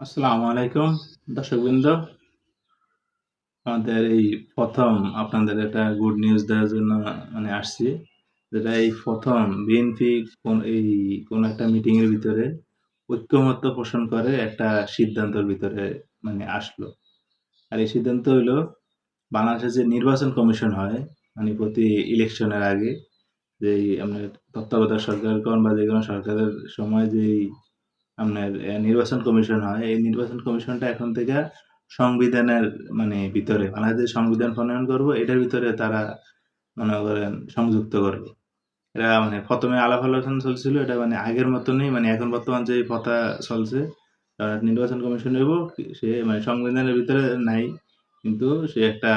আসসালামু আলাইকুম, দর্শকবৃন্দ। আমাদের এই প্রথম আপনাদের একটা গুড নিউজ দেওয়ার জন্য মানে আসছি। যেটা এই প্রথম বিএনপি কোন এই কোন একটা মিটিং এর ভিতরে ঐক্যমত্য পোষণ করে একটা সিদ্ধান্তের ভিতরে মানে আসলো। আর এই সিদ্ধান্ত হইল বাংলাদেশে যে নির্বাচন কমিশন হয় মানে প্রতি ইলেকশনের আগে, যেই আপনার তত্ত্বাবধায়ক সরকার কোন বা যে কোনো সরকারের সময় যেই আপনার নির্বাচন কমিশন হয়, এই নির্বাচন কমিশনটা এখন থেকে সংবিধানের মানে ভিতরে বাংলাদেশ সংবিধান প্রণয়ন করব এটার ভিতরে তারা মনে করেন সংযুক্ত করবে। এটা মানে ১ম এ আলাপ আলোচনা চলছিল এটা মানে আগের মতনই মানে এখন বর্তমান যে প্রথা চলছে নির্বাচন কমিশন হইব সে মানে সংবিধানের ভিতরে নাই। কিন্তু সে একটা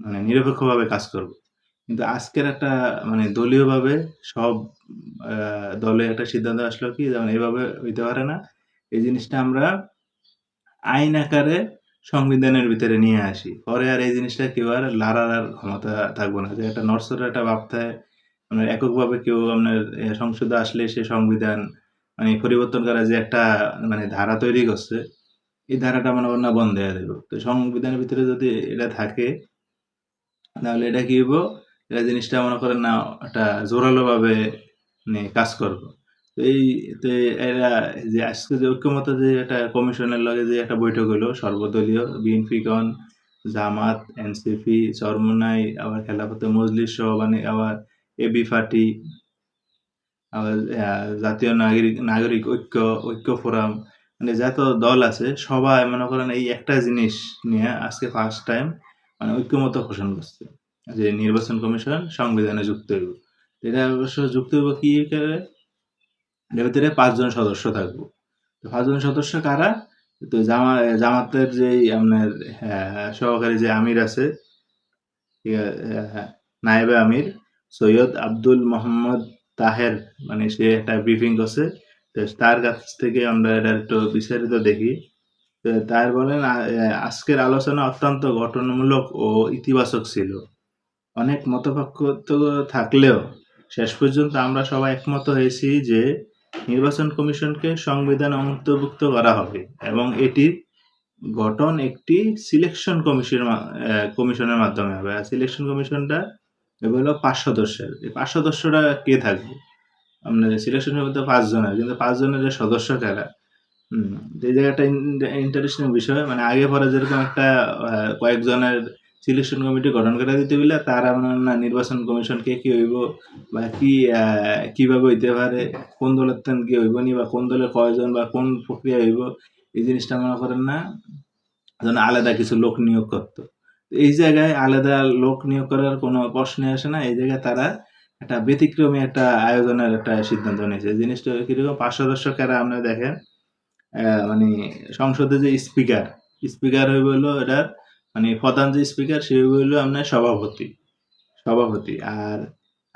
মানে নিরপেক্ষভাবে কাজ করবে। কিন্তু আজকের একটা মানে দলীয়ভাবে সব দলে একটা সিদ্ধান্ত আসলো কি যেমন এভাবে হইতে পারে না। এই জিনিসটা আমরা আইন আকারে সংবিধানের ভিতরে নিয়ে আসি। পরে আর এই জিনিসটা কেউ আর লাড়ার আর ক্ষমতা থাকবে না। যে একটা নড়চড় একটা ভাব থাকে মানে এককভাবে কেউ আপনার সংসদে আসলে সে সংবিধান মানে পরিবর্তন করার যে একটা মানে ধারা তৈরি করছে, এই ধারাটা মনে না বন্ধ হয়ে যাইব। তো সংবিধানের ভিতরে যদি এটা থাকে তাহলে এটা কি হইব? এটা জিনিসটা মনে করেন না একটা জোরালোভাবে মানে কাজ করব। তো এই তে এরা যে আজকে যে ঐক্যমত্য যে একটা কমিশনের লগে যে একটা বৈঠক হইল সর্বদলীয় বিএনপি গণ, জামাত, এনসিপি, চরমোনাই, আবার খেলাফতে মজলিস সহ মানে আবার এবি পার্টি আবার জাতীয় নাগরিক নাগরিক ঐক্য, ঐক্য ফোরাম মানে যত দল আছে সবাই মনে করেন এই একটা জিনিস নিয়ে আজকে ফার্স্ট টাইম মানে ঐক্যমত্য পোষণ করছে। যে নির্বাচন কমিশন সংবিধানে যুক্ত হইব। এটা অবশ্য যুক্ত হইব কি? ভিতরে ৫ জন সদস্য থাকব। তো ৫ জন সদস্য কারা? তো জামা জামাতের যেই আপনার হ্যাঁ, সহকারী যে আমির আছে হ্যাঁ, নায়েবে আমির সৈয়দ আব্দুল মোহাম্মদ তাহের মানে সে একটা ব্রিফিং করছে। তো তার কাছ থেকে আমরা এটা একটু বিস্তারিত দেখি। তার বলেন আজকের আলোচনা অত্যন্ত গঠনমূলক ও ইতিবাচক ছিল। অনেক মতপার্থক্য থাকলেও শেষ পর্যন্ত আমরা সবাই একমত হয়েছি যে নির্বাচন কমিশনকে সংবিধান অন্তর্ভুক্ত করা হবে এবং এটির গঠন একটি সিলেকশন কমিশন কমিশনের মাধ্যমে হবে। আর সিলেকশন কমিশনটা হলো ৫ সদস্যের। এই পাঁচ সদস্যরা কে থাকবে? আপনার সিলেকশনের মধ্যে পাঁচজনের, কিন্তু পাঁচজনের যে সদস্য কারা? এই জায়গাটা ইন ইন্টারেস্টিং বিষয় মানে আগে পরে যেরকম একটা কয়েকজনের সিলেকশন কমিটি গঠন করে দিতে বললে তারা মনে না নির্বাচন কমিশন কে কি হইব বা কি কীভাবে হইতে পারে, কোন দলের তেন কি হইব নি বা কোন দলের কয়জন বা কোন প্রক্রিয়া হইব এই জিনিসটা মনে করেন না যেন আলাদা কিছু লোক নিয়োগ করত। এই জায়গায় আলাদা লোক নিয়োগ করার কোনো প্রশ্নই আসে না। এই জায়গায় তারা একটা ব্যতিক্রমী একটা আয়োজনের একটা সিদ্ধান্ত নিয়েছে। জিনিসটা কীরকম ৫ সদস্য কারা আপনারা দেখেন। মানে সংসদে যে স্পিকার, স্পিকার হইব হইল এটার মানে প্রধান যে স্পিকার সে হইল আপনার সভাপতি, সভাপতি। আর,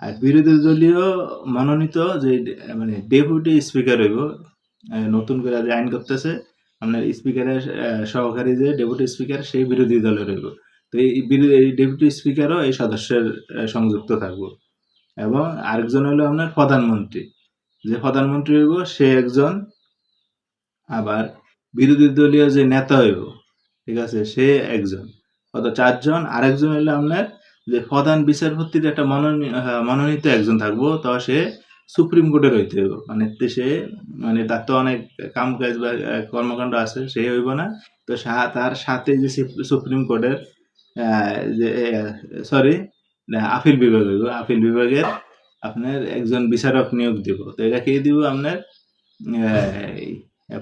আর বিরোধী দলীয় মনোনীত যে মানে ডেপুটি স্পিকার হইব নতুন করে যে আইন করতেছে আপনার স্পিকারের সহকারী যে ডেপুটি স্পিকার সেই বিরোধী দলের হইব। তো এই ডেপুটি স্পিকারও এই সদস্যের সংযুক্ত থাকব। এবং আরেকজন হইল আপনার প্রধানমন্ত্রী। যে প্রধানমন্ত্রী হইব সে একজন আবার বিরোধী দলীয় যে নেতা হইব, ঠিক আছে? সে একজন। কত ৪ জন। আরেকজন হইল আপনার যে প্রধান বিচারপতির একটা মনোনি মনোনীত একজন থাকব। তো সে সুপ্রিম কোর্টের হইতে হইব। মানে সে মানে তার তো অনেক কাম-কাজ বা কর্মকাণ্ড আছে, সে হইব না। তো তার সাথে যে সুপ্রিম কোর্টের যে সরি আপিল বিভাগ হইব। আপিল বিভাগের আপনার একজন বিচারক নিয়োগ দিব। তো এটা কে দিব আপনার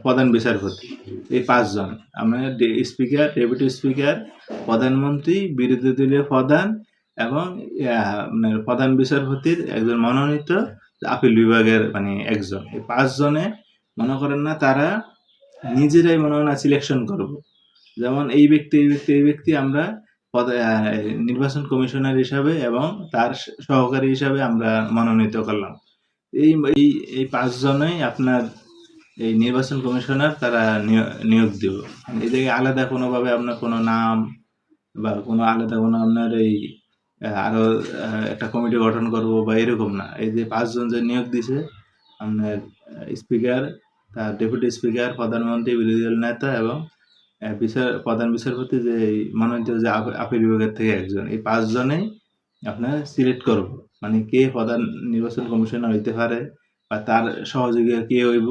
প্রধান বিচারপতি। এই ৫ জন। আপনার ডে স্পিকার, ডেপুটি স্পিকার, প্রধানমন্ত্রী, বিরোধী দলীয় প্রধান এবং আপনার প্রধান বিচারপতির একজন মনোনীত আপিল বিভাগের মানে একজন। এই পাঁচজনে মনে করেন না তারা নিজেরাই মনে হয় না সিলেকশন করব। যেমন এই ব্যক্তি, এই ব্যক্তি, এই ব্যক্তি আমরা নির্বাচন কমিশনার হিসাবে এবং তার সহকারী হিসাবে আমরা মনোনীত করলাম। এই এই ৫ আপনার এই নির্বাচন কমিশনার তারা নিয় নিয়োগ দিব। জায়গায় আলাদা কোনোভাবে আপনার কোনো নাম বা কোনো আলাদা কোনো আপনার এই আরও একটা কমিটি গঠন করব বা এরকম না। এই যে পাঁচজন যে নিয়োগ দিছে আপনার স্পিকার, তার ডেপুটি স্পিকার প্রধানমন্ত্রী বিরোধী দল নেতা এবং বিচার প্রধান বিচারপতি যে মনোনীত যে আপ- আপিল বিভাগের থেকে একজন এই পাঁচজনেই আপনার সিলেক্ট করব মানে কে প্রধান নির্বাচন কমিশনার হইতে পারে বা তার সহযোগী কে হইব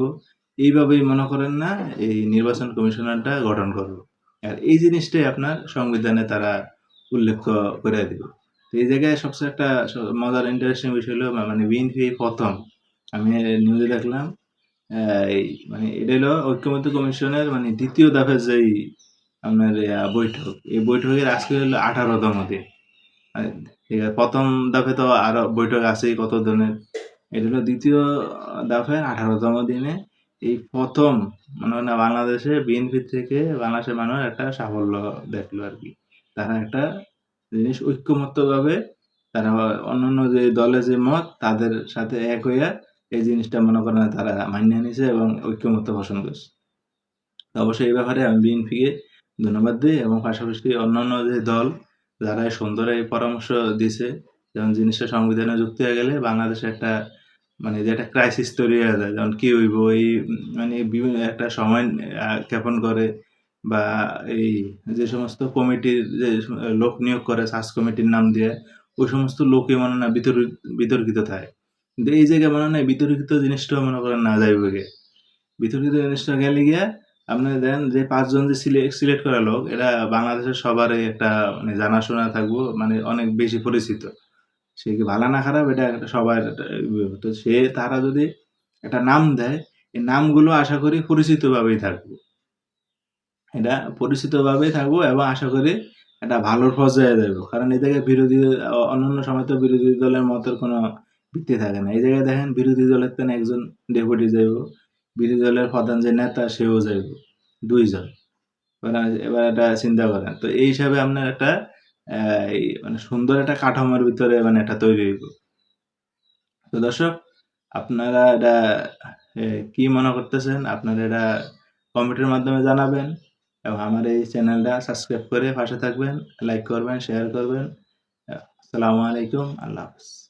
এইভাবেই মনে করেন না এই নির্বাচন কমিশনারটা গঠন করব। আর এই জিনিসটাই আপনার সংবিধানে তারা উল্লেখ করে দিবে। তো এই জায়গায় সবচেয়ে একটা মজার ইন্টারেস্টিং বিষয় হলো মানে বিএনপি প্রথম। আমি নিউজে দেখলাম এই মানে এটা হলো ঐক্যমত্য কমিশনের মানে দ্বিতীয় দফার যেই আপনার বৈঠক এই বৈঠকের আজকে হলো দিন। মানে ঠিক আছে, প্রথম দফে তো আরও বৈঠক আছেই কত ধরনের এটা হলো দ্বিতীয় দফের আঠারোতম দিনে এই প্রথম মানে না বাংলাদেশে বিএনপি থেকে বাংলাদেশের মানুষ একটা সাফল্য দেখল আর কি। তারা একটা জিনিস ঐক্যমত্যভাবে তারা অন্যান্য যে দলের যে মত, তাদের সাথে এক হইয়া এই জিনিসটা মনে করেন তারা মানিয়ে নিছে এবং ঐক্যমত্য পোষণ করছে। অবশ্যই এই ব্যাপারে আমি বিএনপিকে ধন্যবাদ দিই এবং পাশাপাশি অন্যান্য যে দল যারা সুন্দর এই পরামর্শ দিছে, যেমন জিনিসটা সংবিধানে যুক্ত হয়ে গেলে বাংলাদেশে একটা মানে যে একটা ক্রাইসিস তৈরি হয়ে যায়, যেমন কি হইব, এই মানে বিভিন্ন একটা সময় জ্ঞাপন করে বা এই যে সমস্ত কমিটির যে লোক নিয়োগ করে সার্চ কমিটির নাম দিয়ে, ওই সমস্ত লোকে মনে না বিতর্কিত থাকে। কিন্তু এই জায়গায় মনে হয় বিতর্কিত জিনিসটা মনে করেন না যাইবে গে বিতর্কিত জিনিসটা গেলে গিয়ে আপনি দেন যে পাঁচজন যে সিলেক্ট সিলেক্ট করা লোক, এরা বাংলাদেশের সবারই একটা মানে জানাশোনা থাকব মানে অনেক বেশি পরিচিত। সে কি ভালো না খারাপ? এটা সবার ইয়ে। তো সে, তারা যদি একটা নাম দেয়, এই নামগুলো আশা করি পরিচিতভাবেই থাকব। এটা পরিচিতভাবেই থাকব এবং আশা করি একটা ভালোর পর্যায়ে যাব কারণ এই জায়গায় বিরোধী, অন্যান্য সময় তো বিরোধী দলের মতের কোনো ভিত্তি থাকে না। এই জায়গায় দেখেন, বিরোধী দলের তেন একজন ডেপুটি যাইব, বিরোধী দলের প্রধান যে নেতা, সেও যাইব, দুইজন। এবার এটা চিন্তা করেন। তো এই হিসাবে আপনার একটা এই মানে সুন্দর একটা কাঠামোর ভিতরে মানে এটা তৈরি হইব। তো দর্শক, আপনারা এটা কি মনে করতেছেন? আপনারা এটা কমেন্টের মাধ্যমে জানাবেন এবং আমার এই চ্যানেলটা সাবস্ক্রাইব করে পাশে থাকবেন, লাইক করবেন, শেয়ার করবেন। আসসালামু আলাইকুম, আল্লাহ হাফিজ।